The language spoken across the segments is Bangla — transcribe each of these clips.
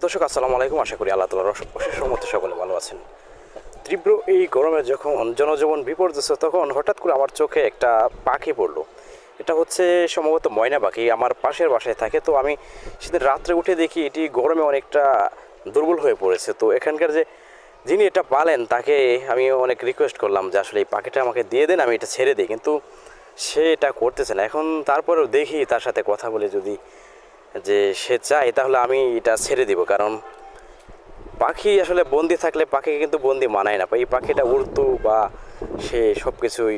প্রিয় দর্শক, আসসালামু আলাইকুম। আশা করি আল্লাহ তালার অশেষ মতো সকলে ভালো আছেন। তীব্র এই গরমে যখন জনজীবন বিপর্যস্ত, তখন হঠাৎ করে আমার চোখে একটা পাখি পড়ল। এটা হচ্ছে সম্ভবত ময়না পাখি, আমার পাশের বাসায় থাকে। তো আমি সেদিন রাত্রে উঠে দেখি এটি গরমে অনেকটা দুর্বল হয়ে পড়েছে। তো এখানকার যে যিনি এটা পালেন, তাকে আমি অনেক রিকোয়েস্ট করলাম যে, আসলে এই পাখিটা আমাকে দিয়ে দেন, আমি এটা ছেড়ে দিই। কিন্তু সে এটা করতেছে না। এখন তারপরেও দেখি তার সাথে কথা বলে যদি যে সে চায়, তাহলে আমি এটা ছেড়ে দিব। কারণ পাখি আসলে বন্দি থাকলে পাখিকে কিন্তু বন্দি মানায় না। এই পাখিটা উড়তো বা সে সব কিছুই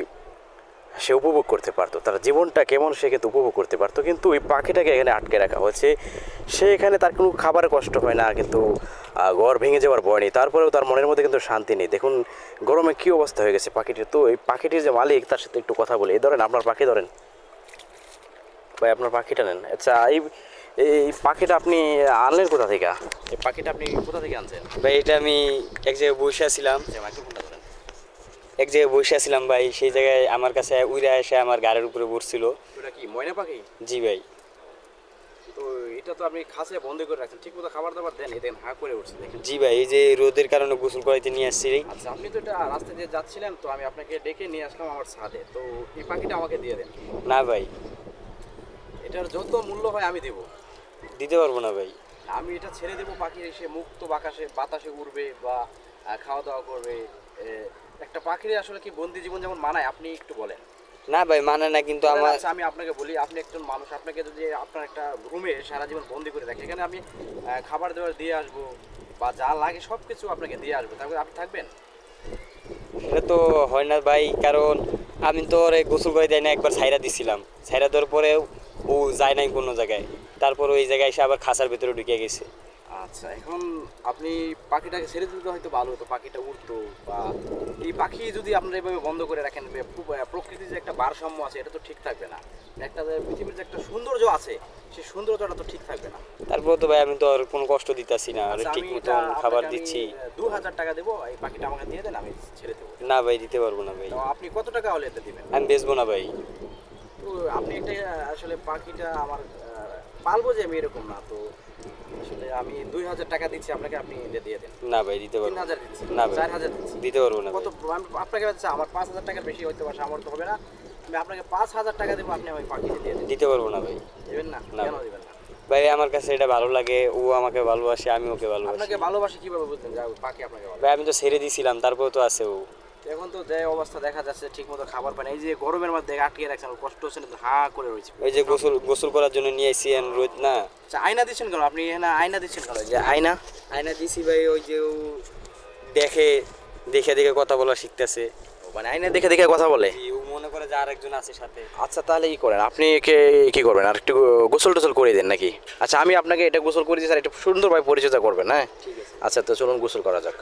সে উপভোগ করতে পারতো। তার জীবনটা কেমন সে কিন্তু উপভোগ করতে পারতো। কিন্তু ওই পাখিটাকে এখানে আটকে রাখা হয়েছে। সে এখানে তার কোনো খাবারের কষ্ট হয় না, কিন্তু ঘর ভেঙে যাওয়ার ভয় নেই। তারপরেও তার মনের মধ্যে কিন্তু শান্তি নেই। দেখুন, গরমে কী অবস্থা হয়ে গেছে পাখিটির। তো এই পাখিটির যে মালিক, তার সাথে একটু কথা বলি। এই ধরেন, আপনার পাখি ধরেন। ভাই, আপনার পাখিটা নেন। আচ্ছা এই এই পাখিটা আপনি আনলেন কোথা থেকে? এই পাখিটা আপনি কোথা থেকে আনছেন? ভাই এটা আমি এক জায়গায় বসে আছিলাম। এক জায়গায় বসে আছিলাম ভাই সেই জায়গায় আমার কাছে উড়ে এসে আমার গাড়ির উপরে বসছিল। ওটা কি ময়না পাখি? জি ভাই। তো এটা তো আপনি খাসে বন্ধ করে রাখছেন। ঠিক মতো খাবার দাবার দেন দেখেন হা করে উঠছে দেখেন। জি ভাই এই যে রোদের কারণে গোসল করাইতে নিয়ে আসছি আচ্ছা আপনি তো এটা রাস্তা দিয়ে যাচ্ছিলেন তো আমি আপনাকে ডেকে নিয়ে আসলাম আমার ছাদে। তো এই পাখিটা আমাকে দিয়ে দেন। না ভাই। এটার যত মূল্য হয় আমি দেবো। দিতে পারব না ভাই। আমি এটা ছেড়ে দেবো পাখি এসে মুক্ত বাতাসে বাতাসে উড়বে বা খাওয়া দাওয়া করবে। একটা পাখির আসলে কি বন্দি জীবন যেমন মানায়? আপনি একটু বলেন। না ভাই মানে না কিন্তু আমার আচ্ছা আমি আপনাকে বলি আপনি একজন মানুষ আপনাকে যদি আপনার একটা রুমে সারা জীবন বন্দি করে রাখে এখানে আমি খাবার দাবার দিয়ে আসব বা যা লাগে সব কিছু আপনাকে দিয়ে আসব। তারপরে আপনি থাকবেন? এটা তো হয় না ভাই কারণ আমি তো ওরে গোসল করে দেয় না একবার ছাইরা দিছিলাম। ছাইরা দেওয়ার পরেও ও যায় নাই কোনো জায়গায়। তারপর ওই জায়গায় এসে আবার খাসার ভেতরে ঢুকে গেছে। আচ্ছা এখন আপনি পাখিটাকে ছেড়ে দিতে হয়তো ভালো হতো পাখিটা উঠতো বা এই পাখি যদি আপনারা এভাবে বন্ধ করে রাখেন প্রকৃতির যে একটা ভারসাম্য আছে এটা তো ঠিক থাকবে না। একটা যে পৃথিবীর যে একটা সৌন্দর্য আছে সেই সৌন্দর্যটা তো ঠিক থাকবে না। তারপর তো ভাই আমি তো আর কোনো কষ্ট দিতেছি না আর আচ্ছা, ঠিক মতন খাবার দিচ্ছি। দু হাজার টাকা দেবো এই পাখিটা আমাকে দিয়ে দেন আমি ছেড়ে দেবো। না ভাই দিতে পারব না ভাই। আপনি কত টাকা হলে এটা দিবেন? আমি বেচবো না ভাই। তো আপনি একটা আসলে পাখিটা আমার পালবো যে আমি এরকম না তো আসলে আমি দুই হাজার টাকা দিচ্ছি আপনাকে আপনি দিয়ে দেন। না ভাই দিতে পারব না। হাজার দিচ্ছি না চার হাজার দিচ্ছি। দিতে পারব না কত আপনাকে আচ্ছা আমার পাঁচ হাজার টাকার বেশি হইতে পারে সামর্থ্য হবে না। আমি আপনাকে পাঁচ হাজার টাকা দেবো আপনি আমাকে পাখি দিয়ে দেন। দিতে পারব না ভাই। দেবেন না। কেন দেবেন না? ভাই আমার কাছে এটা ভালো লাগে ও আমাকে ভালোবাসে আমি ওকে ভালোবাসি। আপনাকে ভালোবাসি কীভাবে বুঝলেন? যা পাখি আপনাকে ভালো ভাই আমি তো ছেড়ে দিছিলাম তারপর তো আছে ও। এখন তো যে অবস্থা দেখা যাচ্ছে ঠিক মতো খাবার পায় না। এই যে গরমের মধ্যে আটকে রাখছেন কষ্ট হচ্ছে না হা করে রয়েছে। ওই যে গোসল গোসল করার জন্য নিয়ে এসছি এখন রোদ না? আচ্ছা আয়না দিচ্ছেন কেন? আপনি এখানে আয়না দিচ্ছেন কেন? যে আয়না আয়না দিছি ভাই ওই যে ও দেখে দেখে দেখে কথা বলা শিখতেছে। মানে আয়না দেখে দেখে কথা বলে? ও মনে করে যে আরেকজন আছে সাথে। আচ্ছা তাহলে কি করেন? আপনি একে কি করবেন? আর একটু গোসল টোসল করে দেন নাকি? আচ্ছা আমি আপনাকে এটা গোসল করে দিই স্যার একটু সুন্দরভাবে পরিচর্যা করবেন হ্যাঁ? ঠিক আছে। আচ্ছা তো চলুন গোসল করা যাক।